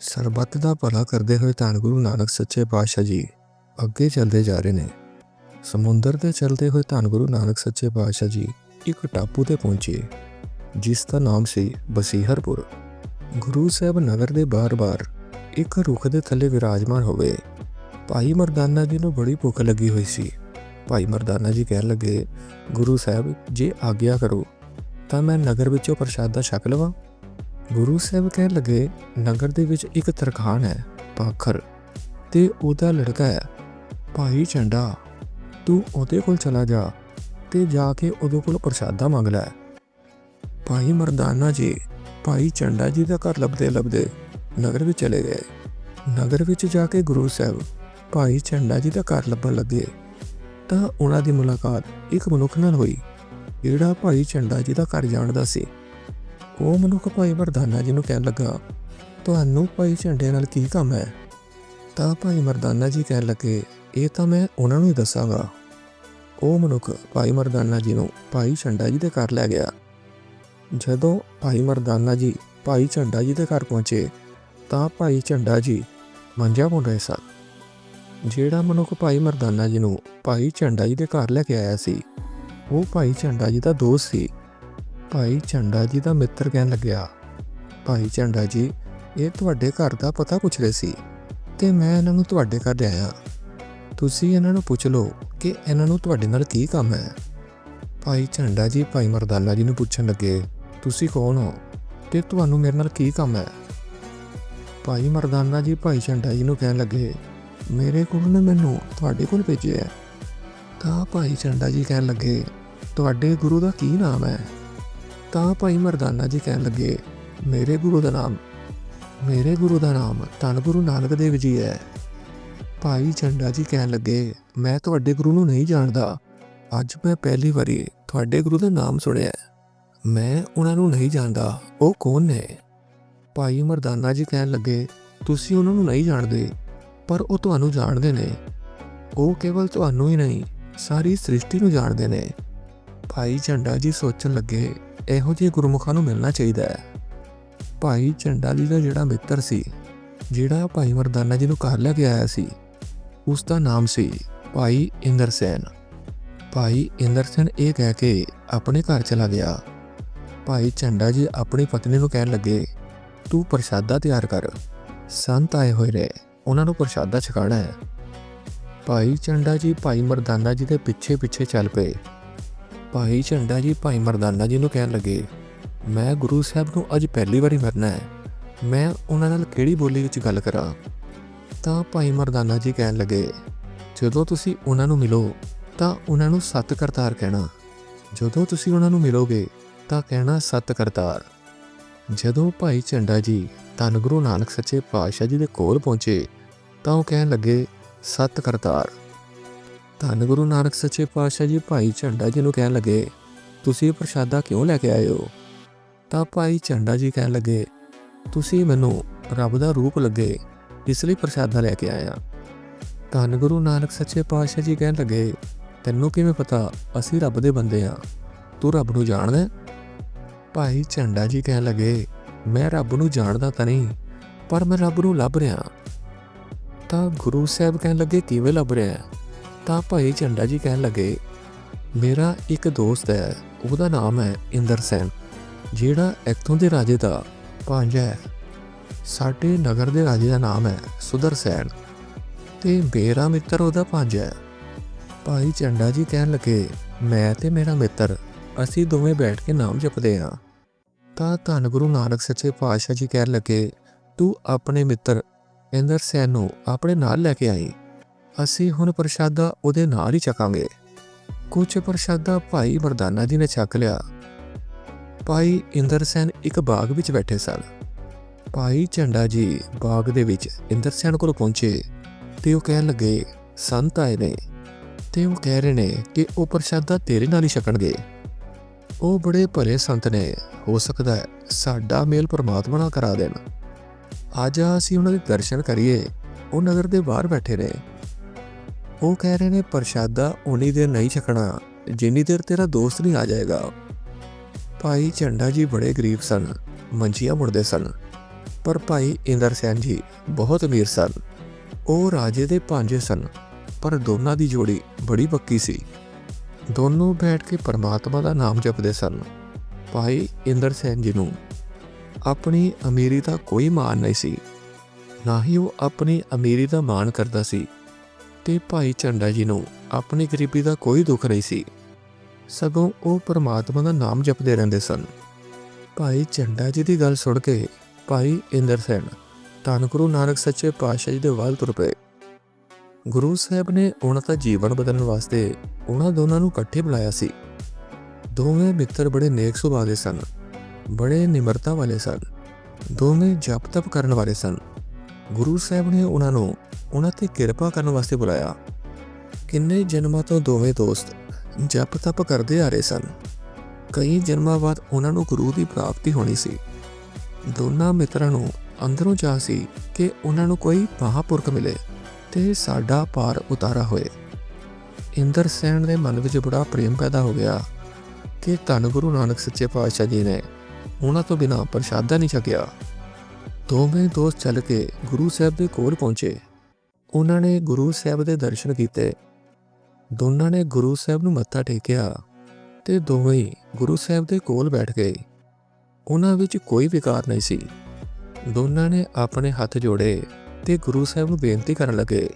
ਸਰਬੱਤ ਦਾ ਭਲਾ ਕਰਦੇ ਹੋਏ ਧੰਨ ਗੁਰੂ ਨਾਨਕ ਸੱਚੇ ਪਾਤਸ਼ਾਹ ਜੀ, ਅੱਗੇ ਚੱਲਦੇ ਜਾ ਰਹੇ ਨੇ। ਸਮੁੰਦਰ ਤੇ ਚੱਲਦੇ ਹੋਏ ਧੰਨ ਗੁਰੂ ਨਾਨਕ ਸੱਚੇ ਪਾਤਸ਼ਾਹ ਜੀ, ਇੱਕ ਟਾਪੂ ਤੇ ਪਹੁੰਚੇ, ਜਿਸ ਦਾ ਨਾਮ ਸੀ ਬਸੀਹਰਪੁਰ। ਗੁਰੂ ਸਾਹਿਬ ਨਗਰ ਦੇ ਬਾਰ ਬਾਰ ਇੱਕ ਰੁੱਖ ਦੇ ਥੱਲੇ ਵਿਰਾਜਮਾਨ ਹੋਵੇ, ਭਾਈ ਮਰਦਾਨਾ ਜੀ ਨੂੰ ਬੜੀ ਭੁੱਖ ਲੱਗੀ ਹੋਈ ਸੀ। ਭਾਈ ਮਰਦਾਨਾ ਜੀ ਕਹਿਣ ਲੱਗੇ, ਗੁਰੂ ਸਾਹਿਬ, ਜੇ ਆਗਿਆ ਕਰੋ, ਤਾਂ ਮੈਂ ਨਗਰ ਵਿੱਚੋਂ ਪ੍ਰਸ਼ਾਦਾ ਛਕ ਲਵਾਂ? ਗੁਰੂ ਸਾਹਿਬ ਕਹਿਣ ਲੱਗੇ, ਨਗਰ ਦੇ ਵਿੱਚ ਇੱਕ ਤਰਖਾਨ ਹੈ, ਪਾਖਰ, ਤੇ ਉਹਦਾ ਲੜਕਾ ਹੈ, ਭਾਈ ਚੰਡਾ ਤੂੰ ਉਹਦੇ ਕੋਲ ਚਲਾ ਜਾ, ਤੇ ਜਾ ਕੇ ਉਹਦੇ ਕੋਲ ਪ੍ਰਸ਼ਾਦਾ ਮੰਗ ਲੈ। ਭਾਈ ਮਰਦਾਨਾ ਜੀ, ਭਾਈ ਚੰਡਾ ਜੀ ਦਾ ਘਰ ਲੱਭਦੇ ਲੱਭਦੇ ਨਗਰ ਵਿੱਚ ਚਲੇ ਗਏ। ਨਗਰ ਵਿੱਚ ਜਾ ਕੇ ਗੁਰੂ ਸਾਹਿਬ ਭਾਈ ਚੰਡਾ ਜੀ ਦਾ ਘਰ ਲੱਭਣ ਲੱਗੇ, ਤਾਂ ਉਹਨਾਂ ਦੀ ਮੁਲਾਕਾਤ ਇੱਕ ਮਨੁੱਖ ਨਾਲ ਹੋਈ, ਜਿਹੜਾ ਭਾਈ ਚੰਡਾ ਜੀ ਦਾ ਘਰ ਜਾਣਦਾ ਸੀ। ਉਹ ਮਨੁੱਖ ਭਾਈ ਮਰਦਾਨਾ ਜੀ ਨੂੰ ਕਹਿਣ ਲੱਗਾ, ਤੁਹਾਨੂੰ ਭਾਈ ਝੰਡੇ ਨਾਲ ਕੀ ਕੰਮ ਹੈ? ਤਾਂ ਭਾਈ ਮਰਦਾਨਾ ਜੀ ਕਹਿਣ ਲੱਗੇ, ਇਹ ਤਾਂ ਮੈਂ ਉਹਨਾਂ ਨੂੰ ਹੀ ਦੱਸਾਂਗਾ। ਉਹ ਮਨੁੱਖ ਭਾਈ ਮਰਦਾਨਾ ਜੀ ਨੂੰ ਭਾਈ ਝੰਡਾ ਜੀ ਦੇ ਘਰ ਲੈ ਗਿਆ। ਜਦੋਂ ਭਾਈ ਮਰਦਾਨਾ ਜੀ ਭਾਈ ਝੰਡਾ ਜੀ ਦੇ ਘਰ ਪਹੁੰਚੇ, ਤਾਂ ਭਾਈ ਝੰਡਾ ਜੀ ਮੰਜਾ ਬੁਣ ਰਹੇ ਸਨ। ਜਿਹੜਾ ਮਨੁੱਖ ਭਾਈ ਮਰਦਾਨਾ ਜੀ ਨੂੰ ਭਾਈ ਝੰਡਾ ਜੀ ਦੇ ਘਰ ਲੈ ਕੇ ਆਇਆ ਸੀ, ਉਹ ਭਾਈ ਝੰਡਾ ਜੀ ਦਾ ਦੋਸਤ ਸੀ। ਭਾਈ ਝੰਡਾ ਜੀ ਦਾ ਮਿੱਤਰ ਕਹਿਣ ਲੱਗਿਆ, ਭਾਈ ਝੰਡਾ ਜੀ, ਇਹ ਤੁਹਾਡੇ ਘਰ ਦਾ ਪਤਾ ਪੁੱਛ ਰਹੇ ਸੀ ਤੇ ਮੈਂ ਇਹਨਾਂ ਨੂੰ ਤੁਹਾਡੇ ਘਰ ਲਿਆਇਆ ਤੁਸੀਂ ਇਹਨਾਂ ਨੂੰ ਪੁੱਛ ਲਓ ਕਿ ਇਹਨਾਂ ਨੂੰ ਤੁਹਾਡੇ ਨਾਲ ਕੀ ਕੰਮ ਹੈ? ਭਾਈ ਝੰਡਾ ਜੀ, ਭਾਈ ਮਰਦਾਨਾ ਜੀ ਨੂੰ ਪੁੱਛਣ ਲੱਗੇ, ਤੁਸੀਂ ਕੌਣ ਹੋ ਤੇ ਤੁਹਾਨੂੰ ਮੇਰੇ ਨਾਲ ਕੀ ਕੰਮ ਹੈ? ਭਾਈ ਮਰਦਾਨਾ ਜੀ, ਭਾਈ ਝੰਡਾ ਜੀ ਨੂੰ ਕਹਿਣ ਲੱਗੇ, ਮੇਰੇ ਗੁਰੂ ਨੇ ਮੈਨੂੰ ਤੁਹਾਡੇ ਕੋਲ ਭੇਜਿਆ ਤਾਂ ਭਾਈ ਝੰਡਾ ਜੀ ਕਹਿਣ ਲੱਗੇ, ਤੁਹਾਡੇ ਗੁਰੂ ਦਾ ਕੀ ਨਾਮ ਹੈ? ਤਾਂ ਭਾਈ ਮਰਦਾਨਾ ਜੀ ਕਹਿਣ ਲੱਗੇ, ਮੇਰੇ ਗੁਰੂ ਦਾ ਨਾਮ, ਮੇਰੇ ਗੁਰੂ ਦਾ ਨਾਮ ਧੰਨ ਗੁਰੂ ਨਾਨਕ ਦੇਵ ਜੀ ਹੈ। ਭਾਈ ਝੰਡਾ ਜੀ ਕਹਿਣ ਲੱਗੇ, ਮੈਂ ਤੁਹਾਡੇ ਗੁਰੂ ਨੂੰ ਨਹੀਂ ਜਾਣਦਾ। ਅੱਜ ਮੈਂ ਪਹਿਲੀ ਵਾਰੀ ਤੁਹਾਡੇ ਗੁਰੂ ਦਾ ਨਾਮ ਸੁਣਿਆ ਮੈਂ ਉਹਨਾਂ ਨੂੰ ਨਹੀਂ ਜਾਣਦਾ, ਉਹ ਕੌਣ ਨੇ? ਭਾਈ ਮਰਦਾਨਾ ਜੀ ਕਹਿਣ ਲੱਗੇ, ਤੁਸੀਂ ਉਹਨਾਂ ਨੂੰ ਨਹੀਂ ਜਾਣਦੇ, ਪਰ ਉਹ ਤੁਹਾਨੂੰ ਜਾਣਦੇ ਨੇ। ਉਹ ਕੇਵਲ ਤੁਹਾਨੂੰ ਹੀ ਨਹੀਂ, ਸਾਰੀ ਸ੍ਰਿਸ਼ਟੀ ਨੂੰ ਜਾਣਦੇ ਨੇ। ਭਾਈ ਝੰਡਾ ਜੀ ਸੋਚਣ ਲੱਗੇ ਇਹੋ ਜਿਹੇ ਗੁਰਮੁਖਾਂ ਨੂੰ ਮਿਲਣਾ ਚਾਹੀਦਾ ਹੈ। ਭਾਈ ਝੰਡਾ ਜੀ ਦਾ ਜਿਹੜਾ ਮਿੱਤਰ ਸੀ, ਜਿਹੜਾ ਭਾਈ ਮਰਦਾਨਾ ਜੀ ਨੂੰ ਘਰ ਲੈ ਕੇ ਆਇਆ ਸੀ, ਉਸ ਦਾ ਨਾਮ ਸੀ ਭਾਈ ਇੰਦਰ ਸੈਨ। ਭਾਈ ਇੰਦਰ ਸੈਨ ਇਹ ਕਹਿ ਕੇ ਆਪਣੇ ਘਰ ਚਲਾ ਗਿਆ। ਭਾਈ ਝੰਡਾ ਜੀ ਆਪਣੀ ਪਤਨੀ ਨੂੰ ਕਹਿਣ ਲੱਗੇ, ਤੂੰ ਪ੍ਰਸ਼ਾਦਾ ਤਿਆਰ ਕਰ। ਸੰਤ ਆਏ ਹੋਏ ਨੇ, ਉਹਨਾਂ ਨੂੰ ਪ੍ਰਸ਼ਾਦਾ ਛਕਾਣਾ ਹੈ। ਭਾਈ ਝੰਡਾ ਜੀ ਭਾਈ ਮਰਦਾਨਾ ਜੀ ਦੇ ਪਿੱਛੇ ਪਿੱਛੇ ਚੱਲ ਪਏ। ਭਾਈ ਝੰਡਾ ਜੀ, ਭਾਈ ਮਰਦਾਨਾ ਜੀ ਨੂੰ ਕਹਿਣ ਲੱਗੇ, ਮੈਂ ਗੁਰੂ ਸਾਹਿਬ ਨੂੰ ਅੱਜ ਪਹਿਲੀ ਵਾਰੀ ਮਿਲਣਾ ਹੈ। ਮੈਂ ਉਹਨਾਂ ਨਾਲ ਕਿਹੜੀ ਬੋਲੀ ਵਿੱਚ ਗੱਲ ਕਰਾਂ? ਤਾਂ ਭਾਈ ਮਰਦਾਨਾ ਜੀ ਕਹਿਣ ਲੱਗੇ, ਜਦੋਂ ਤੁਸੀਂ ਉਹਨਾਂ ਨੂੰ ਮਿਲੋ, ਤਾਂ ਉਹਨਾਂ ਨੂੰ ਸਤ ਕਰਤਾਰ ਕਹਿਣਾ। ਜਦੋਂ ਤੁਸੀਂ ਉਹਨਾਂ ਨੂੰ ਮਿਲੋਗੇ, ਤਾਂ ਕਹਿਣਾ ਸਤ ਕਰਤਾਰ ਜਦੋਂ ਭਾਈ ਝੰਡਾ ਜੀ ਧੰਨ ਗੁਰੂ ਨਾਨਕ ਸੱਚੇ ਪਾਤਸ਼ਾਹ ਜੀ ਦੇ ਕੋਲ ਪਹੁੰਚੇ, ਤਾਂ ਉਹ ਕਹਿਣ ਲੱਗੇ ਸਤ ਕਰਤਾਰ ਧੰਨ ਗੁਰੂ ਨਾਨਕ ਸੱਚੇ ਪਾਤਸ਼ਾਹ ਜੀ ਭਾਈ ਝੰਡਾ ਜੀ ਨੂੰ ਕਹਿਣ ਲੱਗੇ, ਤੁਸੀਂ ਪ੍ਰਸ਼ਾਦਾ ਕਿਉਂ ਲੈ ਕੇ ਆਏ ਹੋ? ਤਾਂ ਭਾਈ ਝੰਡਾ ਜੀ ਕਹਿਣ ਲੱਗੇ, ਤੁਸੀਂ ਮੈਨੂੰ ਰੱਬ ਦਾ ਰੂਪ ਲੱਗੇ, ਇਸ ਲਈ ਪ੍ਰਸ਼ਾਦਾ ਲੈ ਕੇ ਆਇਆ। ਧੰਨ ਗੁਰੂ ਨਾਨਕ ਸੱਚੇ ਪਾਤਸ਼ਾਹ ਜੀ ਕਹਿਣ ਲੱਗੇ, ਤੈਨੂੰ ਕਿਵੇਂ ਪਤਾ ਅਸੀਂ ਰੱਬ ਦੇ ਬੰਦੇ ਆ? ਤੂੰ ਰੱਬ ਨੂੰ ਜਾਣਦਾ ਭਾਈ ਝੰਡਾ ਜੀ ਕਹਿਣ ਲੱਗੇ, ਮੈਂ ਰੱਬ ਨੂੰ ਜਾਣਦਾ ਤਾਂ ਨਹੀਂ, ਪਰ ਮੈਂ ਰੱਬ ਨੂੰ ਲੱਭ ਰਿਹਾ ਤਾਂ ਗੁਰੂ ਸਾਹਿਬ ਕਹਿਣ ਲੱਗੇ, ਕਿਵੇਂ ਲੱਭ ਰਿਹਾ ਤਾਂ ਭਾਈ ਝੰਡਾ ਜੀ ਕਹਿਣ ਲੱਗੇ, ਮੇਰਾ ਇੱਕ ਦੋਸਤ ਹੈ, ਉਹਦਾ ਨਾਮ ਹੈ ਇੰਦਰ ਸੈਨ, ਜਿਹੜਾ ਇੱਥੋਂ ਦੇ ਰਾਜੇ ਦਾ ਭਾਂਜਾ ਹੈ। ਸਾਡੇ ਨਗਰ ਦੇ ਰਾਜੇ ਦਾ ਨਾਮ ਹੈ ਸੁਦਰ ਸੈਨ ਤੇ ਮੇਰਾ ਮਿੱਤਰ ਉਹਦਾ ਭਾਂਜਾ ਹੈ। ਭਾਈ ਝੰਡਾ ਜੀ ਕਹਿਣ ਲੱਗੇ, ਮੈਂ ਤੇ ਮੇਰਾ ਮਿੱਤਰ, ਅਸੀਂ ਦੋਵੇਂ ਬੈਠ ਕੇ ਨਾਮ ਜਪਦੇ ਹਾਂ। ਤਾਂ ਧੰਨ ਗੁਰੂ ਨਾਨਕ ਸੱਚੇ ਪਾਤਸ਼ਾਹ ਜੀ ਕਹਿਣ ਲੱਗੇ, ਤੂੰ ਆਪਣੇ ਮਿੱਤਰ ਇੰਦਰ ਸੈਨ ਨੂੰ ਆਪਣੇ ਨਾਲ ਲੈ ਕੇ ਆਈ। ਅਸੀਂ ਹੁਣ ਪ੍ਰਸ਼ਾਦਾ ਉਹਦੇ ਨਾਲ ਹੀ ਛਕਾਂਗੇ ਕੁਝ ਪ੍ਰਸ਼ਾਦਾ ਭਾਈ ਮਰਦਾਨਾ ਜੀ ਨੇ ਛਕ ਲਿਆ। ਭਾਈ ਇੰਦਰਸੈਨ ਇੱਕ ਬਾਗ ਵਿੱਚ ਬੈਠੇ ਸਨ। ਭਾਈ ਝੰਡਾ ਜੀ ਬਾਗ ਦੇ ਵਿੱਚ ਇੰਦਰਸੈਨ ਕੋਲ ਪਹੁੰਚੇ ਤੇ ਉਹ ਕਹਿਣ ਲੱਗੇ, ਸੰਤ ਆਏ ਨੇ। ਤੇ ਉਹ ਕਹਿ ਰਹੇ ਨੇ ਕਿ ਉਹ ਪ੍ਰਸ਼ਾਦਾ ਤੇਰੇ ਨਾਲ ਹੀ ਛਕਣਗੇ। ਉਹ ਬੜੇ ਭਲੇ ਸੰਤ ਨੇ, ਹੋ ਸਕਦਾ ਹੈ ਸਾਡਾ ਮੇਲ ਪਰਮਾਤਮਾ ਨਾਲ ਕਰਾ ਦੇਣ। ਅੱਜ ਅਸੀਂ ਉਹਨਾਂ ਦੇ ਦਰਸ਼ਨ ਕਰੀਏ। ਉਹ ਨਗਰ ਦੇ ਬਾਹਰ ਬੈਠੇ ਨੇ। ਉਹ ਕਹਿ ਰਹੇ ਨੇ, ਪ੍ਰਸ਼ਾਦਾ ਉਨੀ ਦੇਰ ਨਹੀਂ ਛਕਣਾ, ਜਿੰਨੀ ਦੇਰ ਤੇਰਾ ਦੋਸਤ ਨਹੀਂ ਆ ਜਾਏਗਾ। ਭਾਈ ਝੰਡਾ ਜੀ ਬੜੇ ਗਰੀਬ ਸਨ, ਮੰਜੀਆਂ ਮੁੜਦੇ ਸਨ। ਪਰ ਭਾਈ ਇੰਦਰ ਸੈਨ ਜੀ ਬਹੁਤ ਅਮੀਰ ਸਨ। ਉਹ ਰਾਜੇ ਦੇ ਭਾਂਜੇ ਸਨ, ਪਰ ਦੋਨਾਂ ਦੀ ਜੋੜੀ ਬੜੀ ਪੱਕੀ ਸੀ। ਦੋਨੋਂ ਬੈਠ ਕੇ ਪਰਮਾਤਮਾ ਦਾ ਨਾਮ ਜਪਦੇ ਸਨ। ਭਾਈ ਇੰਦਰ ਸੈਨ ਜੀ ਨੂੰ ਆਪਣੀ ਅਮੀਰੀ ਦਾ ਕੋਈ ਮਾਣ ਨਹੀਂ ਸੀ। ਨਾ ਹੀ ਉਹ ਆਪਣੀ ਅਮੀਰੀ ਦਾ ਮਾਣ ਕਰਦਾ ਸੀ। ਤੇ ਭਾਈ ਝੰਡਾ ਜੀ ਨੂੰ ਆਪਣੀ ਗਰੀਬੀ ਦਾ ਕੋਈ ਦੁੱਖ ਨਹੀਂ ਸੀ। ਸਗੋਂ ਉਹ ਪਰਮਾਤਮਾ ਦਾ ਨਾਮ ਜਪਦੇ ਰਹਿੰਦੇ ਸਨ। ਭਾਈ ਝੰਡਾ ਜੀ ਦੀ ਗੱਲ ਸੁਣ ਕੇ ਭਾਈ ਇੰਦਰ ਸੈਨ, ਧੰਨ ਗੁਰੂ ਨਾਨਕ ਸੱਚੇ ਪਾਤਸ਼ਾਹ ਜੀ ਦੇ ਵੱਲ ਤੁਰ ਪਏ। ਗੁਰੂ ਸਾਹਿਬ ਨੇ ਉਹਨਾਂ ਦਾ ਜੀਵਨ ਬਦਲਣ ਵਾਸਤੇ ਉਹਨਾਂ ਦੋਨਾਂ ਨੂੰ ਇਕੱਠੇ ਬੁਲਾਇਆ ਸੀ। ਦੋਵੇਂ ਮਿੱਤਰ ਬੜੇ ਨੇਕ ਸੁਭਾਅ ਦੇ ਸਨ, ਬੜੇ ਨਿਮਰਤਾ ਵਾਲੇ ਸਨ, ਦੋਵੇਂ ਜਪ ਤਪ ਕਰਨ ਵਾਲੇ ਸਨ। ਗੁਰੂ ਸਾਹਿਬ ਨੇ ਉਹਨਾਂ ਨੂੰ ਉਹਨਾਂ ਤੇ ਕਿਰਪਾ ਕਰਨ ਵਾਸਤੇ ਬੁਲਾਇਆ। ਕਿੰਨੇ ਜਨਮਾਂ ਤੋਂ ਦੋਵੇਂ ਦੋਸਤ ਜਪ ਤਪ ਕਰਦੇ ਆ ਰਹੇ ਸਨ। ਕਈ ਜਨਮਾਂ ਬਾਅਦ ਉਹਨਾਂ ਨੂੰ ਗੁਰੂ ਦੀ ਪ੍ਰਾਪਤੀ ਹੋਣੀ ਸੀ। ਦੋਨਾਂ ਮਿੱਤਰਾਂ ਨੂੰ ਅੰਦਰੋਂ ਚਾਹ ਸੀ ਕਿ ਉਹਨਾਂ ਨੂੰ ਕੋਈ ਮਹਾਪੁਰਖ ਮਿਲੇ ਤੇ ਸਾਡਾ ਪਾਰ ਉਤਾਰਾ ਹੋਏ। ਇੰਦਰ ਸੈਣ ਦੇ ਮਨ ਵਿੱਚ ਬੜਾ ਪ੍ਰੇਮ ਪੈਦਾ ਹੋ ਗਿਆ ਕਿ ਧੰਨ ਗੁਰੂ ਨਾਨਕ ਸੱਚੇ ਪਾਤਸ਼ਾਹ ਜੀ ਨੇ ਉਹਨਾਂ ਤੋਂ ਬਿਨਾਂ ਪ੍ਰਸ਼ਾਦਾ ਨਹੀਂ ਛਕਿਆ। ਦੋਵੇਂ ਦੋਸਤ ਚੱਲ ਕੇ ਗੁਰੂ ਸਾਹਿਬ ਦੇ ਕੋਲ ਪਹੁੰਚੇ। ਉਹਨਾਂ ਨੇ ਗੁਰੂ ਸਾਹਿਬ ਦੇ ਦਰਸ਼ਨ ਕੀਤੇ। ਦੋਨਾਂ ਨੇ ਗੁਰੂ ਸਾਹਿਬ ਨੂੰ ਮੱਥਾ ਟੇਕਿਆ ਤੇ ਦੋਵੇਂ ਗੁਰੂ ਸਾਹਿਬ ਦੇ ਕੋਲ ਬੈਠ ਗਏ। ਉਹਨਾਂ ਵਿੱਚ ਕੋਈ ਵਿਕਾਰ ਨਹੀਂ ਸੀ। ਦੋਨਾਂ ਨੇ ਆਪਣੇ ਹੱਥ ਜੋੜੇ ਤੇ ਗੁਰੂ ਸਾਹਿਬ ਨੂੰ ਬੇਨਤੀ ਕਰਨ ਲੱਗੇ।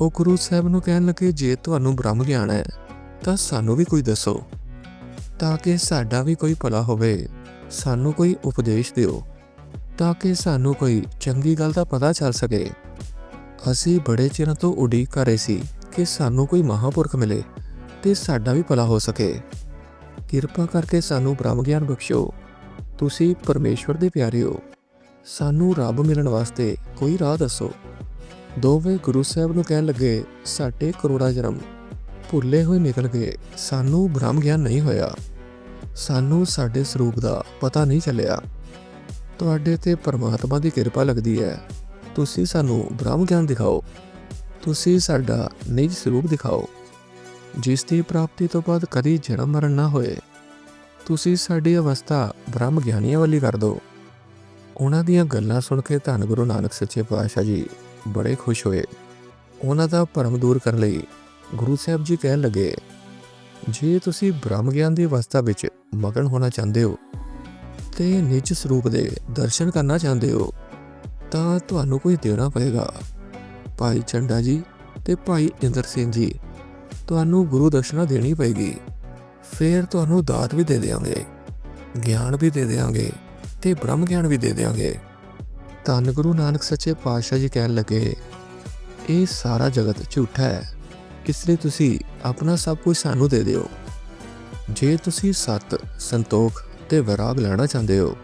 ਉਹ ਗੁਰੂ ਸਾਹਿਬ ਨੂੰ ਕਹਿਣ ਲੱਗੇ, ਜੇ ਤੁਹਾਨੂੰ ਬ੍ਰਹਮ ਗਿਆਨ ਹੈ, ਤਾਂ ਸਾਨੂੰ ਵੀ ਕੋਈ ਦੱਸੋ, ਤਾਂ ਕਿ ਸਾਡਾ ਵੀ ਕੋਈ ਭਲਾ ਹੋਵੇ। ਸਾਨੂੰ ਕੋਈ ਉਪਦੇਸ਼ ਦਿਓ, ਤਾਂ ਕਿ ਸਾਨੂੰ ਕੋਈ ਚੰਗੀ ਗੱਲ ਦਾ ਪਤਾ ਚੱਲ ਸਕੇ। ਅਸੀਂ ਬੜੇ ਚਿਰਾਂ ਤੋਂ ਉਡੀਕ ਕਰ ਰਹੇ ਸੀ ਕਿ ਸਾਨੂੰ ਕੋਈ ਮਹਾਪੁਰਖ ਮਿਲੇ ਤੇ ਸਾਡਾ ਵੀ ਭਲਾ ਹੋ ਸਕੇ। ਕਿਰਪਾ ਕਰਕੇ ਸਾਨੂੰ ਬ੍ਰਹਮ ਗਿਆਨ ਬਖਸ਼ੋ ਤੁਸੀਂ ਪਰਮੇਸ਼ਵਰ ਦੇ ਪਿਆਰੇ ਹੋ ਸਾਨੂੰ ਰੱਬ ਮਿਲਣ ਵਾਸਤੇ ਕੋਈ ਰਾਹ ਦੱਸੋ। ਦੋਵੇਂ ਗੁਰੂ ਸਾਹਿਬ ਨੂੰ ਕਹਿਣ ਲੱਗੇ, ਸਾਡੇ ਕਰੋੜਾ ਜਨਮ ਭੁੱਲੇ ਹੋਏ ਨਿਕਲ ਗਏ। ਸਾਨੂੰ ਬ੍ਰਹਮ ਗਿਆਨ ਨਹੀਂ ਹੋਇਆ। ਸਾਨੂੰ ਸਾਡੇ ਸਰੂਪ ਦਾ ਪਤਾ ਨਹੀਂ ਚੱਲਿਆ। ਤੁਹਾਡੇ ਤੇ ਪਰਮਾਤਮਾ ਦੀ ਕਿਰਪਾ ਲੱਗਦੀ ਹੈ। ਤੁਸੀਂ ਸਾਨੂੰ ਬ੍ਰਹਮ ਗਿਆਨ ਦਿਖਾਓ। ਤੁਸੀਂ ਸਾਡਾ ਨਿਜ ਸਰੂਪ ਦਿਖਾਓ। ਜਿਸ ਦੀ ਪ੍ਰਾਪਤੀ ਤੋਂ ਬਾਅਦ ਕਦੀ ਜਨਮ ਮਰਨ ਨਾ ਹੋਏ। ਤੁਸੀਂ ਸਾਡੀ ਅਵਸਥਾ ਬ੍ਰਹਮ ਗਿਆਨੀਆਂ ਵਾਲੀ ਕਰ ਦਿਓ। ਉਹਨਾਂ ਦੀਆਂ ਗੱਲਾਂ ਸੁਣ ਕੇ ਧੰਨ ਗੁਰੂ ਨਾਨਕ ਸੱਚੇ ਪਾਤਸ਼ਾਹ ਜੀ ਬੜੇ ਖੁਸ਼ ਹੋਏ। ਉਹਨਾਂ ਦਾ ਭਰਮ ਦੂਰ ਕਰਨ ਲਈ ਗੁਰੂ ਸਾਹਿਬ ਜੀ ਕਹਿਣ ਲੱਗੇ, ਜੇ ਤੁਸੀਂ ਬ੍ਰਹਮ ਗਿਆਨ ਦੀ ਅਵਸਥਾ ਵਿੱਚ ਮਗਨ ਹੋਣਾ ਚਾਹੁੰਦੇ ਹੋ ਤੇ ਨਿੱਜ ਸਰੂਪ ਦੇ ਦਰਸ਼ਨ ਕਰਨਾ ਚਾਹੁੰਦੇ ਹੋ ਤਾਂ ਤੁਹਾਨੂੰ ਕੁਝ ਦੇਣਾ ਪਏਗਾ। ਭਾਈ ਚੰਡਾ ਜੀ ਤੇ ਭਾਈ ਇੰਦਰ ਸਿੰਘ ਜੀ, ਤੁਹਾਨੂੰ ਗੁਰੂ ਦਰਸ਼ਨਾ ਦੇਣੀ ਪਏਗੀ। ਫਿਰ ਤੁਹਾਨੂੰ ਦਾਤ ਵੀ ਦੇ ਦੇਵਾਂਗੇ ਗਿਆਨ ਵੀ ਦੇ ਦੇਵਾਂਗੇ ਤੇ ਬ੍ਰਹਮ ਗਿਆਨ ਵੀ ਦੇ ਦੇਵਾਂਗੇ ਧੰਨ ਗੁਰੂ ਨਾਨਕ ਸੱਚੇ ਪਾਤਸ਼ਾਹ ਜੀ ਕਹਿਣ ਲੱਗੇ, ਇਹ ਸਾਰਾ ਜਗਤ ਝੂਠਾ ਹੈ, ਇਸ ਲਈ ਤੁਸੀਂ ਆਪਣਾ ਸਭ ਕੁਝ ਸਾਨੂੰ ਦੇ ਦਿਓ। ਜੇ ਤੁਸੀਂ ਸਤ, ਸੰਤੋਖ ਤੇ ਵਿਰਾਗ ਲੈਣਾ ਚਾਹੁੰਦੇ ਹੋ,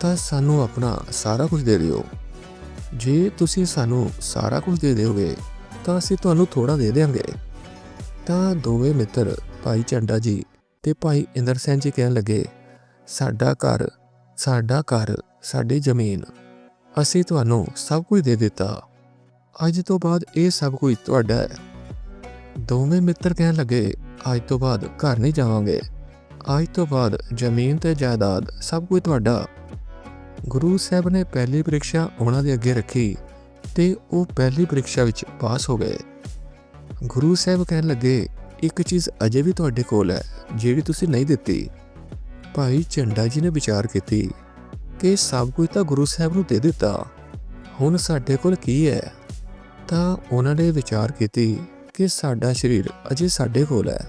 ਤਾਂ ਸਾਨੂੰ ਆਪਣਾ ਸਾਰਾ ਕੁਝ ਦੇ ਦਿਓ। ਜੇ ਤੁਸੀਂ ਸਾਨੂੰ ਸਾਰਾ ਕੁਝ ਦੇ ਦਿਓਗੇ, ਤਾਂ ਅਸੀਂ ਤੁਹਾਨੂੰ ਥੋੜਾ ਦੇ ਦੇਵਾਂਗੇ ਤਾਂ ਦੋਵੇਂ ਮਿੱਤਰ, ਭਾਈ ਝੰਡਾ ਜੀ ਤੇ ਭਾਈ ਇੰਦਰ ਸਿੰਘ ਜੀ ਕਹਿਣ ਲੱਗੇ, ਸਾਡਾ ਘਰ ਸਾਡਾ ਘਰ, ਸਾਡੀ ਜ਼ਮੀਨ, ਅਸੀਂ ਤੁਹਾਨੂੰ ਸਭ ਕੁਝ ਦੇ ਦਿੱਤਾ। ਅੱਜ ਤੋਂ ਬਾਅਦ ਇਹ ਸਭ ਕੁਝ ਤੁਹਾਡਾ ਹੈ। ਦੋਵੇਂ ਮਿੱਤਰ ਕਹਿਣ ਲੱਗੇ, ਅੱਜ ਤੋਂ ਬਾਅਦ ਘਰ ਨਹੀਂ ਜਾਵਾਂਗੇ। ਅੱਜ ਤੋਂ ਬਾਅਦ ਜ਼ਮੀਨ ਤੇ ਜਾਇਦਾਦ ਸਭ ਕੁਝ ਤੁਹਾਡਾ। ਗੁਰੂ ਸਾਹਿਬ ਨੇ ਪਹਿਲੀ ਪ੍ਰੀਖਿਆ ਉਹਨਾਂ ਦੇ ਅੱਗੇ ਰੱਖੀ ਤੇ ਉਹ ਪਹਿਲੀ ਪ੍ਰੀਖਿਆ ਵਿੱਚ ਪਾਸ ਹੋ ਗਏ। ਗੁਰੂ ਸਾਹਿਬ ਕਹਿਣ ਲੱਗੇ, ਇੱਕ ਚੀਜ਼ ਅਜੇ ਵੀ ਤੁਹਾਡੇ ਕੋਲ ਹੈ, ਜਿਹੜੀ ਤੁਸੀਂ ਨਹੀਂ ਦਿੱਤੀ। ਭਾਈ ਝੰਡਾ ਜੀ ਨੇ ਵਿਚਾਰ ਕੀਤੀ ਕਿ ਸਭ ਕੁਝ ਤਾਂ ਗੁਰੂ ਸਾਹਿਬ ਨੂੰ ਦੇ ਦਿੱਤਾ, ਹੁਣ ਸਾਡੇ ਕੋਲ ਕੀ ਹੈ? ਤਾਂ ਉਹਨਾਂ ਨੇ ਵਿਚਾਰ ਕੀਤੀ ਕਿ ਸਾਡਾ ਸਰੀਰ ਅਜੇ ਸਾਡੇ ਕੋਲ ਹੈ।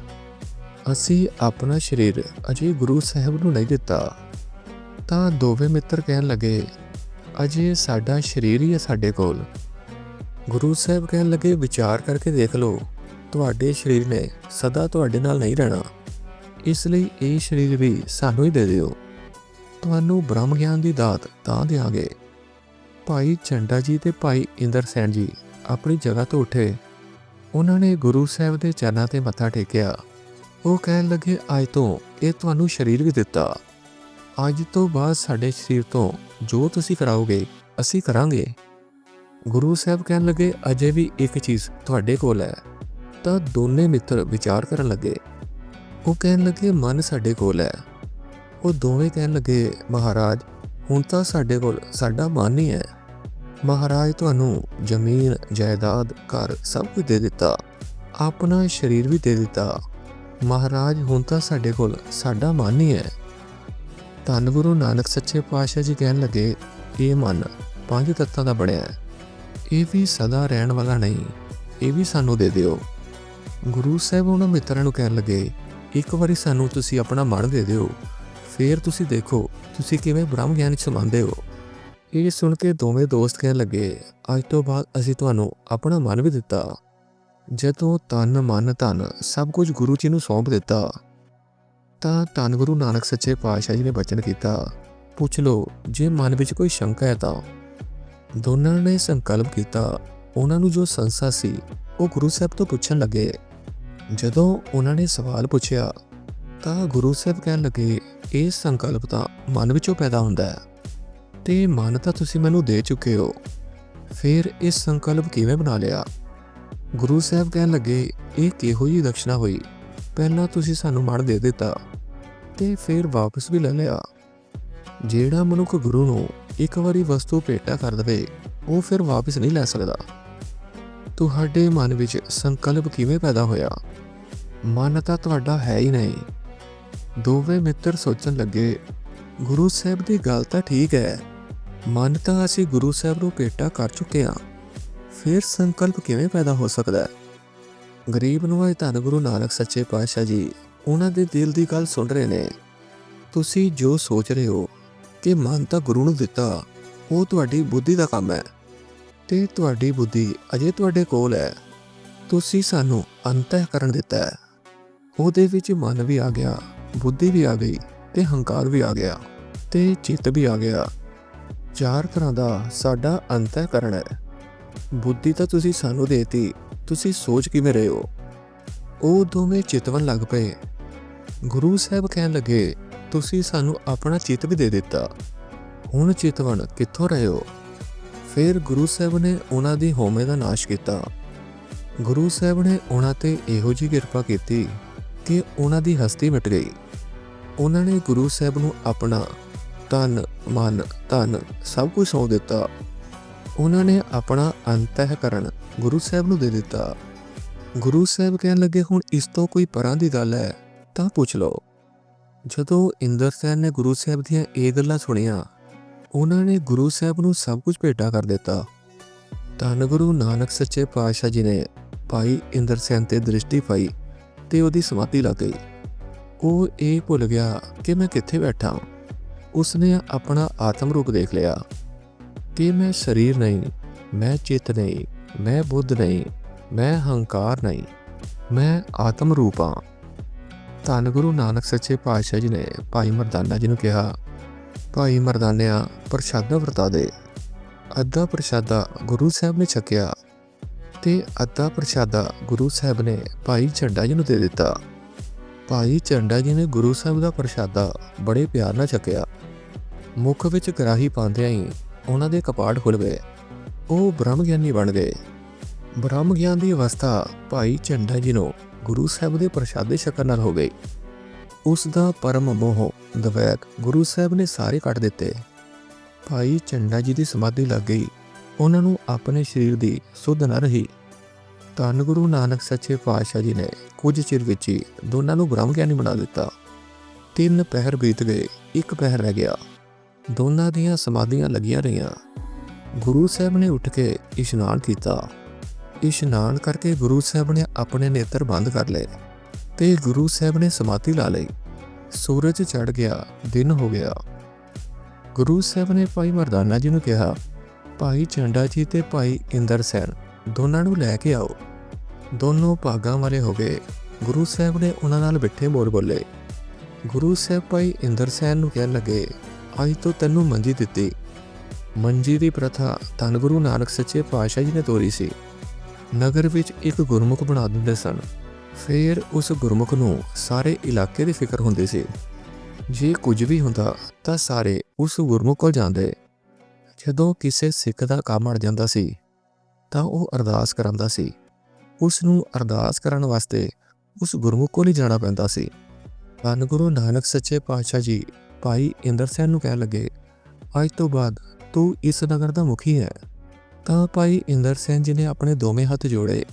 ਅਸੀਂ ਆਪਣਾ ਸਰੀਰ ਅਜੇ ਗੁਰੂ ਸਾਹਿਬ ਨੂੰ ਨਹੀਂ ਦਿੱਤਾ। ਤਾਂ ਦੋਵੇਂ ਮਿੱਤਰ ਕਹਿਣ ਲੱਗੇ, ਅਜੇ ਸਾਡਾ ਸਰੀਰ ਹੀ ਹੈ ਸਾਡੇ ਕੋਲ। ਗੁਰੂ ਸਾਹਿਬ ਕਹਿਣ ਲੱਗੇ, ਵਿਚਾਰ ਕਰਕੇ ਦੇਖ ਲਓ, ਤੁਹਾਡੇ ਸਰੀਰ ਨੇ ਸਦਾ ਤੁਹਾਡੇ ਨਾਲ ਨਹੀਂ ਰਹਿਣਾ। ਇਸ ਲਈ ਇਹ ਸਰੀਰ ਵੀ ਸਾਨੂੰ ਹੀ ਦੇ ਦਿਓ। ਤੁਹਾਨੂੰ ਬ੍ਰਹਮ ਗਿਆਨ ਦੀ ਦਾਤ ਤਾਂ ਦਿਆਂਗੇ। ਭਾਈ ਚੰਡਾ ਜੀ ਤੇ ਭਾਈ ਇੰਦਰ ਸੈਨ ਜੀ ਆਪਣੀ ਜਗ੍ਹਾ ਤੋਂ ਉੱਠੇ। ਉਹਨਾਂ ਨੇ ਗੁਰੂ ਸਾਹਿਬ ਦੇ ਚਰਨਾਂ ਤੇ ਮੱਥਾ ਟੇਕਿਆ। ਉਹ ਕਹਿਣ ਲੱਗੇ ਅੱਜ ਤੋਂ, ਇਹ ਤੁਹਾਨੂੰ ਸਰੀਰ ਵੀ ਦਿੱਤਾ। ਅੱਜ ਤੋਂ ਬਾਅਦ ਸਾਡੇ ਸਰੀਰ ਤੋਂ ਜੋ ਤੁਸੀਂ ਕਰਾਓਗੇ, ਅਸੀਂ ਕਰਾਂਗੇ। ਗੁਰੂ ਸਾਹਿਬ ਕਹਿਣ ਲੱਗੇ, ਅਜੇ ਵੀ ਇੱਕ ਚੀਜ਼ ਤੁਹਾਡੇ ਕੋਲ ਹੈ। ਤਾਂ ਦੋਨੇ ਮਿੱਤਰ ਵਿਚਾਰ ਕਰਨ ਲੱਗੇ। ਉਹ ਕਹਿਣ ਲੱਗੇ, ਮਨ ਸਾਡੇ ਕੋਲ ਹੈ। ਉਹ ਦੋਵੇਂ ਕਹਿਣ ਲੱਗੇ, ਮਹਾਰਾਜ, ਹੁਣ ਤਾਂ ਸਾਡੇ ਕੋਲ ਸਾਡਾ ਮਨ ਹੀ ਹੈ। ਮਹਾਰਾਜ, ਤੁਹਾਨੂੰ ਜ਼ਮੀਨ, ਜਾਇਦਾਦ, ਘਰ ਸਭ ਕੁਝ ਦੇ ਦਿੱਤਾ। ਆਪਣਾ ਸਰੀਰ ਵੀ ਦੇ ਦਿੱਤਾ। ਮਹਾਰਾਜ, ਹੁਣ ਤਾਂ ਸਾਡੇ ਕੋਲ ਸਾਡਾ ਮਨ ਹੀ ਹੈ। ਧੰਨ ਗੁਰੂ ਨਾਨਕ ਸੱਚੇ ਪਾਤਸ਼ਾਹ ਜੀ ਕਹਿਣ ਲੱਗੇ, ਇਹ ਮਨ ਪੰਜ ਤੱਤਾਂ ਦਾ ਬਣਿਆ ਹੈ। ਇਹ ਵੀ ਸਦਾ ਰਹਿਣ ਵਾਲਾ ਨਹੀਂ, ਇਹ ਵੀ ਸਾਨੂੰ ਦੇ ਦਿਓ। ਗੁਰੂ ਸਾਹਿਬ ਉਹਨਾਂ ਮਿੱਤਰਾਂ ਨੂੰ ਕਹਿਣ ਲੱਗੇ, ਇੱਕ ਵਾਰੀ ਸਾਨੂੰ ਤੁਸੀਂ ਆਪਣਾ ਮਨ ਦੇ ਦਿਓ। ਫੇਰ ਤੁਸੀਂ ਦੇਖੋ, ਤੁਸੀਂ ਕਿਵੇਂ ਬ੍ਰਹਮ ਗਿਆਨ ਚ ਸਮਾਉਂਦੇ ਹੋ। ਇਹ ਸੁਣ ਕੇ ਦੋਵੇਂ ਦੋਸਤ ਕਹਿਣ ਲੱਗੇ, ਅੱਜ ਤੋਂ ਬਾਅਦ ਅਸੀਂ ਤੁਹਾਨੂੰ ਆਪਣਾ ਮਨ ਵੀ ਦਿੱਤਾ। ਜਦੋਂ ਤਨ ਮਨ, ਧਨ ਸਭ ਕੁਝ ਗੁਰੂ ਜੀ ਨੂੰ ਸੌਂਪ ਦਿੱਤਾ ਤਾਂ ਧੰਨ ਗੁਰੂ ਨਾਨਕ ਸੱਚੇ ਪਾਤਸ਼ਾਹ ਜੀ ਨੇ ਬਚਨ ਕੀਤਾ। ਪੁੱਛ ਲਓ, ਜੇ ਮਨ ਵਿੱਚ ਕੋਈ ਸ਼ੰਕਾ ਹੈ ਤਾਂ? ਦੋਨਾਂ ਨੇ ਸੰਕਲਪ ਕੀਤਾ। ਉਹਨਾਂ ਨੂੰ ਜੋ ਸੰਸਾ ਸੀ, ਉਹ ਗੁਰੂ ਸਾਹਿਬ ਤੋਂ ਪੁੱਛਣ ਲੱਗੇ। ਜਦੋਂ ਉਹਨਾਂ ਨੇ ਸਵਾਲ ਪੁੱਛਿਆ, ਤਾਂ ਗੁਰੂ ਸਾਹਿਬ ਕਹਿਣ ਲੱਗੇ, ਇਹ ਸੰਕਲਪ ਤਾਂ ਮਨ ਵਿੱਚੋਂ ਪੈਦਾ ਹੁੰਦਾ ਹੈ। ਤੇ ਮਨ ਤਾਂ ਤੁਸੀਂ ਮੈਨੂੰ ਦੇ ਚੁੱਕੇ ਹੋ। ਫਿਰ ਇਹ ਸੰਕਲਪ ਕਿਵੇਂ ਬਣਾ ਲਿਆ? ਗੁਰੂ ਸਾਹਿਬ ਕਹਿਣ ਲੱਗੇ, ਇਹ ਕਿਹੋ ਜਿਹੀ ਦਕਸ਼ਨਾ ਹੋਈ? ਪਹਿਲਾਂ ਤੁਸੀਂ ਸਾਨੂੰ ਮਨ ਦੇ ਦਿੱਤਾ ਤੇ ਫਿਰ ਵਾਪਸ ਵੀ ਲੈ ਲਿਆ। ਜਿਹੜਾ ਮਨੁੱਖ ਗੁਰੂ ਨੂੰ ਇੱਕ ਵਾਰੀ ਵਸਤੂ ਭੇਟਾ ਕਰ ਦਵੇ, ਉਹ ਫਿਰ ਵਾਪਸ ਨਹੀਂ ਲੈ ਸਕਦਾ। ਤੁਹਾਡੇ ਮਨ ਵਿੱਚ ਸੰਕਲਪ ਕਿਵੇਂ ਪੈਦਾ ਹੋਇਆ? ਮਨ ਤਾਂ ਤੁਹਾਡਾ ਹੈ ਹੀ ਨਹੀਂ। ਦੋਵੇਂ ਮਿੱਤਰ ਸੋਚਣ ਲੱਗੇ, ਗੁਰੂ ਸਾਹਿਬ ਦੀ ਗੱਲ ਤਾਂ ਠੀਕ ਹੈ। ਮਨ ਤਾਂ ਅਸੀਂ ਗੁਰੂ ਸਾਹਿਬ ਨੂੰ ਭੇਟਾ ਕਰ ਚੁੱਕੇ ਹਾਂ। ਫਿਰ ਸੰਕਲਪ ਕਿਵੇਂ ਪੈਦਾ ਹੋ ਸਕਦਾ ਹੈ? ਗਰੀਬ ਨੂੰ ਧੰਨ ਗੁਰੂ ਨਾਨਕ ਸੱਚੇ ਪਾਤਸ਼ਾਹ ਜੀ, ਉਹਨਾਂ ਦੇ ਦਿਲ ਦੀ ਗੱਲ ਸੁਣ ਰਹੇ ਨੇ। ਤੁਸੀਂ ਜੋ ਸੋਚ ਰਹੇ ਹੋ ਕਿ ਮਨ ਤਾਂ ਗੁਰੂ ਨੂੰ ਦਿੱਤਾ, ਉਹ ਤੁਹਾਡੀ ਬੁੱਧੀ ਦਾ ਕੰਮ ਹੈ। ਤੇ ਤੁਹਾਡੀ ਬੁੱਧੀ ਅਜੇ ਤੁਹਾਡੇ ਕੋਲ ਹੈ। ਤੁਸੀਂ ਸਾਨੂੰ ਅੰਤਹਿ ਕਰਨ ਦਿੱਤਾ ਹੈ। ਉਹਦੇ ਵਿੱਚ ਮਨ ਵੀ ਆ ਗਿਆ, ਬੁੱਧੀ ਵੀ ਆ ਗਈ ਤੇ ਹੰਕਾਰ ਵੀ ਆ ਗਿਆ ਤੇ ਚਿੱਤ ਵੀ ਆ ਗਿਆ। ਚਾਰ ਤਰ੍ਹਾਂ ਦਾ ਸਾਡਾ ਅੰਤਹਿ ਕਰਨ ਹੈ। ਬੁੱਧੀ ਤਾਂ ਤੁਸੀਂ ਸਾਨੂੰ ਦੇਤੀ ਤੁਸੀਂ ਸੋਚ ਕਿਵੇਂ ਰਹੇ ਹੋ? ਉਹ ਦੋਵੇਂ ਚਿਤਵਨ ਲੱਗ ਪਏ। ਗੁਰੂ ਸਾਹਿਬ ਕਹਿਣ ਲੱਗੇ, ਤੁਸੀਂ ਸਾਨੂੰ ਆਪਣਾ ਚਿੱਤ ਵੀ ਦੇ ਦਿੱਤਾ। ਹੁਣ ਚਿਤਵਨ, ਕਿੱਥੋਂ ਰਹੇ ਹੋ? ਫਿਰ ਗੁਰੂ ਸਾਹਿਬ ਨੇ ਉਹਨਾਂ ਦੀ ਹੋਮੇ ਦਾ ਨਾਸ਼ ਕੀਤਾ। ਗੁਰੂ ਸਾਹਿਬ ਨੇ ਉਹਨਾਂ ਤੇ ਇਹੋ ਜਿਹੀ ਕਿਰਪਾ ਕੀਤੀ ਕਿ ਉਹਨਾਂ ਦੀ ਹਸਤੀ ਮਿਟ ਗਈ। ਉਹਨਾਂ ਨੇ ਗੁਰੂ ਸਾਹਿਬ ਨੂੰ ਆਪਣਾ ਤਨ ਮਨ, ਧਨ ਸਭ ਕੁਝ ਸੌਂ ਦਿੱਤਾ। ਉਹਨਾਂ ਨੇ ਆਪਣਾ ਅੰਤःਕਰਨ ਗੁਰੂ ਸਾਹਿਬ ਨੂੰ ਦੇ ਦਿੱਤਾ। ਗੁਰੂ ਸਾਹਿਬ ਕਹਿਣ ਲੱਗੇ, ਹੁਣ ਇਸ ਤੋਂ ਕੋਈ ਪਰਾਂ ਦੀ ਗੱਲ ਹੈ, ਤਾਂ ਪੁੱਛ ਲਓ। ਜਦੋਂ ਇੰਦਰਸੈਨ ਨੇ ਗੁਰੂ ਸਾਹਿਬ ਦੀਆਂ ਇਹ ਗੱਲਾਂ ਸੁਣੀਆਂ, ਉਹਨਾਂ ਨੇ ਗੁਰੂ ਸਾਹਿਬ ਨੂੰ ਸਭ ਕੁਝ ਭੇਟਾ ਕਰ ਦਿੱਤਾ। ਧੰਨ ਗੁਰੂ ਨਾਨਕ ਸੱਚੇ ਪਾਤਸ਼ਾਹ ਜੀ ਨੇ ਭਾਈ ਇੰਦਰਸੈਨ ਤੇ ਦ੍ਰਿਸ਼ਟੀ ਪਾਈ ਤੇ ਉਹਦੀ ਸਮਾਧੀ ਲੱਗ ਗਈ। ਉਹ ਇਹ ਭੁੱਲ ਗਿਆ ਕਿ ਮੈਂ ਕਿੱਥੇ ਬੈਠਾ। ਹਾਂ ਉਸਨੇ ਆਪਣਾ ਆਤਮ ਰੂਪ ਦੇਖ ਲਿਆ। ਕਿ ਮੈਂ ਸਰੀਰ ਨਹੀਂ, ਮੈਂ ਚਿੱਤ ਨਹੀਂ, ਮੈਂ ਬੁੱਧ ਨਹੀਂ, ਮੈਂ ਹੰਕਾਰ ਨਹੀਂ, ਮੈਂ ਆਤਮ ਰੂਪ ਹਾਂ। ਧੰਨ ਗੁਰੂ ਨਾਨਕ ਸੱਚੇ ਪਾਤਸ਼ਾਹ ਜੀ ਨੇ ਭਾਈ ਮਰਦਾਨਾ ਜੀ ਨੂੰ ਕਿਹਾ, ਭਾਈ ਮਰਦਾਨਿਆ, ਪ੍ਰਸ਼ਾਦਾ ਵਰਤਾ ਦੇ। ਅੱਧਾ ਪ੍ਰਸ਼ਾਦਾ ਗੁਰੂ ਸਾਹਿਬ ਨੇ ਛਕਿਆ ਤੇ ਅੱਧਾ ਪ੍ਰਸ਼ਾਦਾ ਗੁਰੂ ਸਾਹਿਬ ਨੇ ਭਾਈ ਝੰਡਾ ਜੀ ਨੂੰ ਦੇ ਦਿੱਤਾ। ਭਾਈ ਝੰਡਾ ਜੀ ਨੇ ਗੁਰੂ ਸਾਹਿਬ ਦਾ ਪ੍ਰਸ਼ਾਦਾ ਬੜੇ ਪਿਆਰ ਨਾਲ ਛਕਿਆ। ਮੁਖ ਵਿੱਚ ਗਰਾਹੀ ਪਾਉਂਦਿਆਂ ਹੀ ਉਹਨਾਂ ਦੇ ਕਪਾੜ ਖੁੱਲ ਗਏ। ਉਹ ਬ੍ਰਹਮ ਗਿਆਨੀ ਬਣ ਗਏ। ਬ੍ਰਹਮ ਗਿਆਨ ਦੀ ਅਵਸਥਾ ਭਾਈ ਝੰਡਾ ਜੀ ਨੂੰ ਗੁਰੂ ਸਾਹਿਬ ਦੇ ਪ੍ਰਸ਼ਾਦੇ ਛਕਣ ਨਾਲ ਹੋ ਗਈ। ਉਸ ਦਾ ਪਰਮ ਮੋਹ ਦਵੈਕ ਗੁਰੂ ਸਾਹਿਬ ਨੇ ਸਾਰੇ ਕੱਟ ਦਿੱਤੇ। ਭਾਈ ਝੰਡਾ ਜੀ ਦੀ ਸਮਾਧੀ ਲੱਗ ਗਈ। ਉਹਨਾਂ ਨੂੰ ਆਪਣੇ ਸਰੀਰ ਦੀ ਸੁੱਧ ਨਾ ਰਹੀ। ਧੰਨ ਗੁਰੂ ਨਾਨਕ ਸੱਚੇ ਪਾਤਸ਼ਾਹ ਜੀ ਨੇ ਕੁਝ ਚਿਰ ਵਿੱਚ ਹੀ ਦੋਨਾਂ ਨੂੰ ਬ੍ਰਹਮ ਗਿਆਨੀ ਬਣਾ ਦਿੱਤਾ। ਤਿੰਨ ਪਹਿਰ ਬੀਤ ਗਏ, ਇੱਕ ਪਹਿਰ ਰਹਿ ਗਿਆ। ਦੋਨਾਂ ਦੀਆਂ ਸਮਾਧੀਆਂ ਲੱਗੀਆਂ ਰਹੀਆਂ। ਗੁਰੂ ਸਾਹਿਬ ਨੇ ਉੱਠ ਕੇ ਇਸ਼ਨਾਨ ਕੀਤਾ। ਇਸ਼ਨਾਨ ਕਰਕੇ ਗੁਰੂ ਸਾਹਿਬ ਨੇ ਆਪਣੇ ਨੇਤਰ ਬੰਦ ਕਰ ਲਏ ਤੇ ਗੁਰੂ ਸਾਹਿਬ ਨੇ ਸਮਾਧੀ ਲਾ ਲਈ। ਸੂਰਜ ਚੜ ਗਿਆ, ਦਿਨ ਹੋ ਗਿਆ। ਗੁਰੂ ਸਾਹਿਬ ਨੇ ਭਾਈ ਮਰਦਾਨਾ ਜੀ ਨੂੰ ਕਿਹਾ, ਭਾਈ ਚੰਡਾ ਜੀ ਤੇ ਭਾਈ ਇੰਦਰ ਸੈਨ, ਦੋਨਾਂ ਨੂੰ ਲੈ ਕੇ ਆਓ। ਦੋਨੋਂ ਭਾਗਾਂ ਵਾਲੇ ਹੋ ਗਏ। ਗੁਰੂ ਸਾਹਿਬ ਨੇ ਉਹਨਾਂ ਨਾਲ ਬਿਠੇ ਬੋਲ ਬੋਲੇ। ਗੁਰੂ ਸਾਹਿਬ ਭਾਈ ਇੰਦਰ ਸੈਨ ਨੂੰ ਕਹਿਣ ਲੱਗੇ ਅੱਜ ਤੋਂ ਤੈਨੂੰ ਮੰਜੀ ਦਿੱਤੀ। ਮੰਜੀ ਦੀ ਪ੍ਰਥਾ ਧੰਨ ਗੁਰੂ ਨਾਨਕ ਸੱਚੇ ਪਾਤਸ਼ਾਹ ਜੀ ਨੇ ਤੋਰੀ ਸੀ। ਨਗਰ ਵਿੱਚ ਇੱਕ ਗੁਰਮੁਖ ਬਣਾ ਦਿੰਦੇ ਸਨ। ਫਿਰ ਉਸ ਗੁਰਮੁਖ ਨੂੰ ਸਾਰੇ ਇਲਾਕੇ ਦੀ ਫਿਕਰ ਹੁੰਦੀ ਸੀ। ਜੇ ਕੁਝ ਵੀ ਹੁੰਦਾ ਤਾਂ ਸਾਰੇ ਉਸ ਗੁਰਮੁਖ ਕੋਲ ਜਾਂਦੇ। ਜਦੋਂ ਕਿਸੇ ਸਿੱਖ ਦਾ ਕੰਮ ਅੜ ਜਾਂਦਾ ਸੀ, ਤਾਂ ਉਹ ਅਰਦਾਸ ਕਰਾਂਦਾ ਸੀ। ਉਸ ਨੂੰ ਅਰਦਾਸ ਕਰਨ ਵਾਸਤੇ ਉਸ ਗੁਰਮੁਖ ਕੋਲ ਹੀ ਜਾਣਾ ਪੈਂਦਾ ਸੀ। ਧੰਨ ਗੁਰੂ ਨਾਨਕ ਸੱਚੇ ਪਾਤਸ਼ਾਹ ਜੀ ਭਾਈ ਇੰਦਰ ਸੈਨ ਨੂੰ ਕਹਿਣ ਲੱਗੇ, ਅੱਜ ਤੋਂ ਬਾਅਦ ਤੂੰ ਇਸ ਨਗਰ ਦਾ ਮੁਖੀ ਹੈ। ਤਾਂ ਭਾਈ ਇੰਦਰ ਸਿੰਘ ਜੀ ਨੇ ਆਪਣੇ ਦੋਵੇਂ ਹੱਥ ਜੋੜੇ।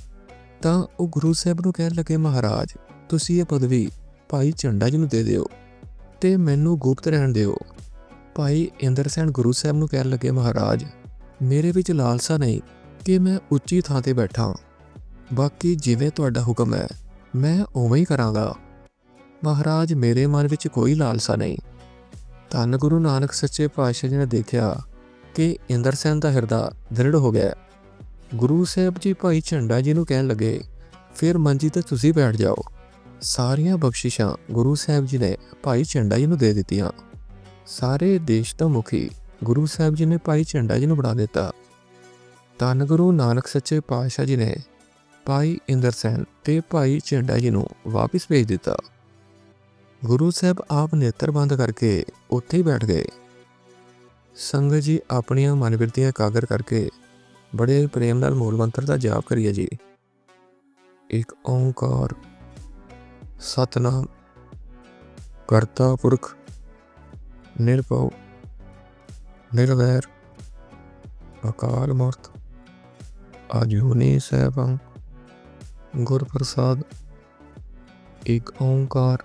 ਤਾਂ ਉਹ ਗੁਰੂ ਸਾਹਿਬ ਨੂੰ ਕਹਿਣ ਲੱਗੇ, ਮਹਾਰਾਜ, ਤੁਸੀਂ ਇਹ ਪਦਵੀ ਭਾਈ ਝੰਡਾ ਜੀ ਨੂੰ ਦੇ ਦਿਓ ਤੇ ਮੈਨੂੰ ਗੁਪਤ ਰਹਿਣ ਦਿਓ। ਭਾਈ ਇੰਦਰ ਸੈਨ ਗੁਰੂ ਸਾਹਿਬ ਨੂੰ ਕਹਿਣ ਲੱਗੇ, ਮਹਾਰਾਜ, ਮੇਰੇ ਵਿੱਚ ਲਾਲਸਾ ਨਹੀਂ ਕਿ ਮੈਂ ਉੱਚੀ ਥਾਂ ਤੇ ਬੈਠਾਂ ਬਾਕੀ ਜਿਵੇਂ ਤੁਹਾਡਾ ਹੁਕਮ ਹੈ, ਮੈਂ ਉਵੇਂ ਹੀ ਕਰਾਂਗਾ। ਮਹਾਰਾਜ, ਮੇਰੇ ਮਨ ਵਿੱਚ ਕੋਈ ਲਾਲਸਾ ਨਹੀਂ। ਧੰਨ ਗੁਰੂ ਨਾਨਕ ਸੱਚੇ ਪਾਤਸ਼ਾਹ ਜੀ ਨੇ ਦੇਖਿਆ ਕਿ ਇੰਦਰ ਸੈਨ ਦਾ ਹਿਰਦਾ ਦ੍ਰਿੜ ਹੋ ਗਿਆ ਗੁਰੂ ਸਾਹਿਬ ਜੀ ਭਾਈ ਝੰਡਾ ਜੀ ਨੂੰ ਕਹਿਣ ਲੱਗੇ, ਫਿਰ ਮੰਜੀ ਤੇ ਤੁਸੀਂ ਬੈਠ ਜਾਓ। ਸਾਰੀਆਂ ਬਖਸ਼ਿਸ਼ਾਂ ਗੁਰੂ ਸਾਹਿਬ ਜੀ ਨੇ ਭਾਈ ਝੰਡਾ ਜੀ ਨੂੰ ਦੇ ਦਿੱਤੀਆਂ। ਸਾਰੇ ਦੇਸ਼ ਦਾ ਮੁਖੀ ਗੁਰੂ ਸਾਹਿਬ ਜੀ ਨੇ ਭਾਈ ਝੰਡਾ ਜੀ ਨੂੰ ਬਣਾ ਦਿੱਤਾ। ਧੰਨ ਗੁਰੂ ਨਾਨਕ ਸੱਚੇ ਪਾਤਸ਼ਾਹ ਜੀ ਨੇ ਭਾਈ ਇੰਦਰ ਸੈਨ ਤੇ ਭਾਈ ਝੰਡਾ ਜੀ ਨੂੰ ਵਾਪਿਸ ਭੇਜ ਦਿੱਤਾ। ਗੁਰੂ ਸਾਹਿਬ ਆਪ ਨੇਤਰ ਬੰਦ ਕਰਕੇ ਉੱਥੇ ਹੀ ਬੈਠ ਗਏ। ਸੰਗਤ ਜੀ ਆਪਣੀਆਂ ਮਨਵਿਰਤੀਆਂ ਇਕਾਗਰ ਕਰਕੇ ਬੜੇ ਪ੍ਰੇਮ ਨਾਲ ਮੂਲ ਮੰਤਰ ਦਾ ਜਾਪ ਕਰੀਏ ਜੀ। ਇੱਕ ਓੰਕਾਰ, ਸਤਨਾਮ, ਕਰਤਾ ਪੁਰਖ, ਨਿਰਭਉ, ਨਿਰਵੈਰ, ਅਕਾਲ ਮੂਰਤ ਆਜੂਨੀ ਸੈਭੰ ਗੁਰ ਪ੍ਰਸਾਦ ਇੱਕ ਓੰਕਾਰ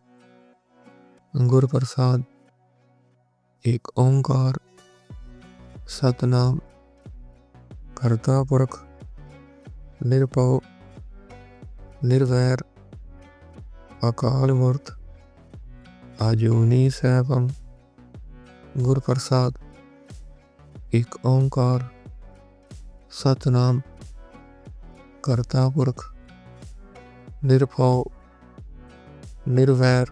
ਗੁਰ ਪ੍ਰਸਾਦ ਇੱਕ ਓੰਕਾਰ ਸਤਨਾਮ ਕਰਤਾ ਪੁਰਖ ਨਿਰਭਉ ਨਿਰਵੈਰ ਅਕਾਲ ਮੂਰਤ ਅਜੂਨੀ ਸਹਿਬੰ ਗੁਰ ਪ੍ਰਸਾਦ ਇੱਕ ਓੰਕਾਰ ਸਤਨਾਮ ਕਰਤਾ ਪੁਰਖ ਨਿਰਭਉ ਨਿਰਵੈਰ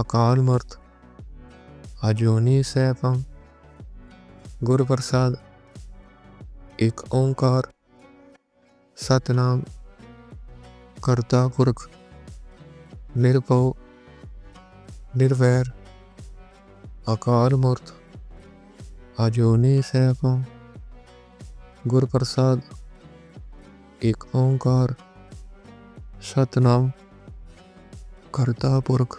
ਅਕਾਲ ਮੂਰਤ ਅਜੂਨੀ ਸੈਭੰ ਗੁਰ ਪ੍ਰਸਾਦ ਇੱਕ ਓੰਕਾਰ ਸਤਨਾਮ ਕਰਤਾ ਪੁਰਖ ਨਿਰਭਉ ਨਿਰਵੈਰ ਅਕਾਲ ਮੂਰਤ ਅਜੂਨੀ ਸੈਭੰ ਗੁਰ ਪ੍ਰਸਾਦ ਇੱਕ ਓੰਕਾਰ ਸਤਨਾਮ ਕਰਤਾ ਪੁਰਖ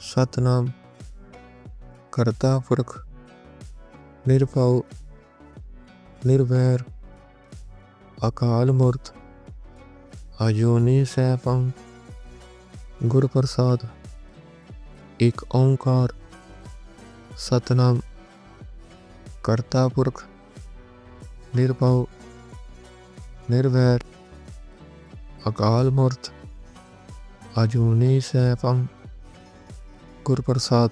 ਸਤਨਾਮ ਕਰਤਾ ਪੁਰਖ ਨਿਰਭਉ ਨਿਰਵੈਰ ਅਕਾਲ ਮੂਰਤ ਅਜੂਨੀ ਸੈਭੰ ਗੁਰ ਪ੍ਰਸਾਦ ਇੱਕ ਓੰਕਾਰ ਸਤਨਾਮ ਕਰਤਾ ਪੁਰਖ ਨਿਰਭਉ ਨਿਰਵੈਰ ਅਕਾਲ ਮੂਰਤ ਅਜੂਨੀ ਸੈਭੰ ਗੁਰ ਪ੍ਰਸਾਦ